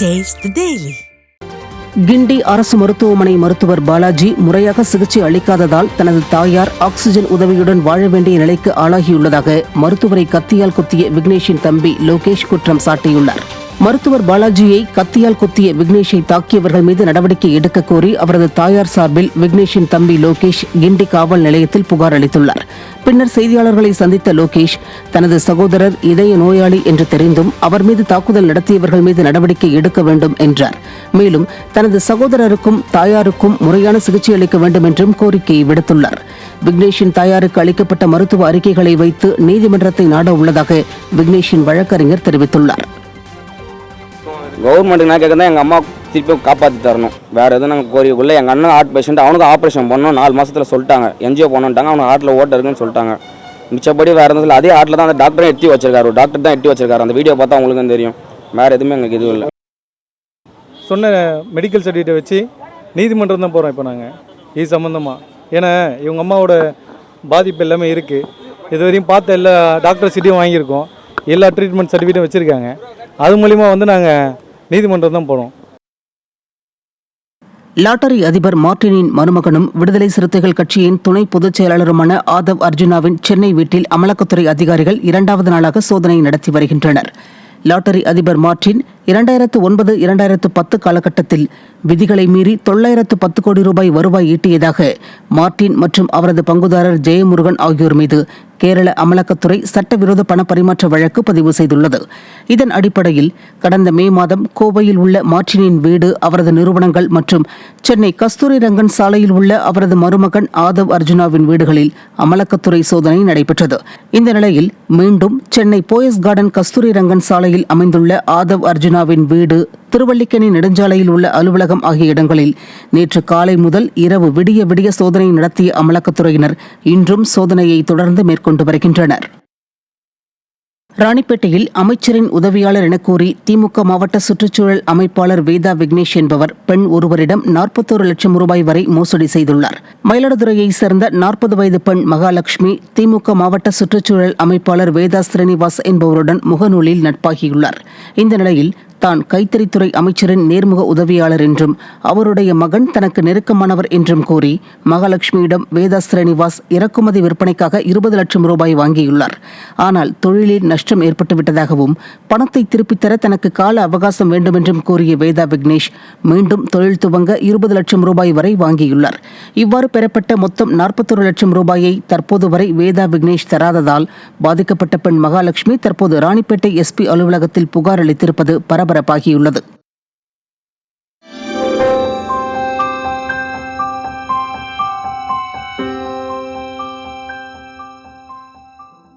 Taste daily கிண்டி அரசு மருத்துவமனை மருத்துவர் பாலாஜி முறையாக சிகிச்சை அளிக்காததால் தனது தாயார் ஆக்சிஜன் உதவியுடன் வாழ வேண்டிய நிலைக்கு ஆளாகியுள்ளதாக மருத்துவரை கத்தியால் குத்திய விக்னேஷின் தம்பி லோகேஷ் குற்றம் சாட்டியுள்ளார். மருத்துவர் பாலாஜியை கத்தியால் குத்திய விக்னேஷை தாக்கியவர்கள் மீது நடவடிக்கை எடுக்க கோரி அவரது தாயார் சார்பில் விக்னேஷின் தம்பி லோகேஷ் கிண்டி காவல் நிலையத்தில் புகார் அளித்துள்ளார். பின்னர் செய்தியாளர்களை சந்தித்த லோகேஷ் தனது சகோதரர் இதய நோயாளி என்று தெரிந்தும் அவர் மீது தாக்குதல் நடத்தியவர்கள் மீது நடவடிக்கை எடுக்க வேண்டும் என்றார். மேலும் தனது சகோதரருக்கும் தாயாருக்கும் முறையான சிகிச்சை அளிக்க வேண்டும் என்றும் கோரிக்கையை விடுத்துள்ளார். விக்னேஷின் தாயாருக்கு அளிக்கப்பட்ட மருத்துவ அறிக்கைகளை வைத்து நீதிமன்றத்தை நாட உள்ளதாக விக்னேஷின் வழக்கறிஞர் தெரிவித்துள்ளார். கவர்மெண்ட்டுக்கு நான் கேட்குறதா எங்கள் அம்மா திருப்பி காப்பாற்றி தரணும். வேறு எதுவும் நாங்கள் கோரிக்கைக்குள்ளே எங்கள் அண்ணன் ஹார்ட் பேஷண்ட் அவனுக்கு ஆப்ரேஷன் பண்ணணும். நாலு மாதத்தில் சொல்லிட்டாங்க. என்ஜிஓ பண்ணட்டாங்க அவனுக்கு ஹார்ட்டில் ஓட்ட இருக்குன்னு சொல்லிட்டாங்க. மிச்சப்படி வேறு எதுவும் இல்லை. அதே ஹார்ட்டில் தான் அந்த டாக்டரும் எட்டி வச்சிருக்காரு. டாக்டர் தான் எட்டி வச்சிருக்காரு. அந்த வீடியோ பார்த்தா அவங்களுக்கு தெரியும். வேறு எதுவுமே எங்களுக்கு இதுவும் இல்லை. சொன்ன மெடிக்கல் சர்டிஃபிகேட்டை வச்சு நீதிமன்றம் தான் போகிறோம் இப்போ நாங்கள் இது சம்மந்தமாக ஏன்னா இவங்க அம்மாவோட பாதிப்பு எல்லாமே இருக்குது இது வரையும் பார்த்த எல்லா டாக்டர் சிட்டியும் வாங்கியிருக்கோம். எல்லா ட்ரீட்மெண்ட் சர்டிஃபிகேட்டும் வச்சுருக்காங்க. அது மூலிமா வந்து நாங்கள் நீதிமன்றம் தான் போகிறோம் லாட்டரி அதிபர் மார்டினின் மருமகனும் விடுதலை சிறுத்தைகள் கட்சியின் துணை பொதுச் செயலாளருமான ஆதவ் அர்ஜுனாவின் சென்னை வீட்டில் அமலாக்கத்துறை அதிகாரிகள் இரண்டாவது நாளாக சோதனை நடத்தி வருகின்றனர். லாட்டரி அதிபர் மார்டின் இரண்டாயிரத்து ஒன்பது இரண்டாயிரத்து பத்து காலகட்டத்தில் விதிகளை மீறி தொள்ளாயிரத்து பத்து கோடி ரூபாய் வருவாய் ஈட்டியதாக மார்டின் மற்றும் அவரது பங்குதாரர் ஜெயமுருகன் ஆகியோர் மீது கேரள அமலாக்கத்துறை சட்டவிரோத பண பரிமாற்ற வழக்கு பதிவு செய்துள்ளது. இதன் அடிப்படையில் கடந்த மே மாதம் கோவையில் உள்ள மார்டினின் வீடு அவரது நிறுவனங்கள் மற்றும் சென்னை கஸ்தூரி ரங்கன் சாலையில் உள்ள அவரது மருமகன் ஆதவ் அர்ஜுனாவின் வீடுகளில் அமலாக்கத்துறை சோதனை நடைபெற்றது. இந்த நிலையில் மீண்டும் சென்னை போயஸ் கார்டன் கஸ்தூரி ரங்கன் சாலையில் அமைந்துள்ள ஆதவ் அர்ஜுனாவின் வீடு திருவல்லிக்கேணி நெடுஞ்சாலையில் உள்ள அலுவலகம் ஆகிய இடங்களில் நேற்று காலை முதல் இரவு விடிய விடிய சோதனை நடத்திய அமலாக்கத்துறையினர் இன்றும் சோதனையை தொடர்ந்து மேற்கொண்டு வருகின்றனர். ராணிப்பேட்டையில் அமைச்சரின் உதவியாளர் என கூறி திமுக மாவட்ட சுற்றுச்சூழல் அமைப்பாளர் வேதா விக்னேஷ் என்பவர் பெண் ஒருவரிடம் நாற்பத்தோரு லட்சம் ரூபாய் வரை மோசடி செய்துள்ளார். மயிலாடுதுறையைச் சேர்ந்த நாற்பது வயது பெண் மகாலட்சுமி திமுக மாவட்ட சுற்றுச்சூழல் அமைப்பாளர் வேதா ஸ்ரீனிவாஸ் என்பவருடன் முகநூலில் நட்பாகியுள்ளார். இந்த நிலையில் தான் கைத்தறித்துறை அமைச்சரின் நேர்முக உதவியாளர் என்றும் அவருடைய மகன் தனக்கு நெருக்கமானவர் என்றும் கூறி மகாலட்சுமியிடம் வேதா ஸ்ரீனிவாஸ் இறக்குமதி விற்பனைக்காக இருபது லட்சம் ரூபாய் வாங்கியுள்ளார். ஆனால் தொழிலில் நஷ்டம் ஏற்பட்டுவிட்டதாகவும் பணத்தை திருப்பித் தர தனக்கு கால அவகாசம் வேண்டுமென்றும் கூறிய வேதா விக்னேஷ் மீண்டும் தொழில் துவங்க இருபது லட்சம் ரூபாய் வரை வாங்கியுள்ளார். இவ்வாறு பெறப்பட்ட மொத்தம் நாற்பத்தொரு லட்சம் ரூபாயை தற்போது வரை வேதா விக்னேஷ் தராததால் பாதிக்கப்பட்ட பெண் மகாலட்சுமி தற்போது ராணிப்பேட்டை எஸ்பி அலுவலகத்தில் புகார் அளித்திருப்பது பரபரப்பாகியுள்ளது.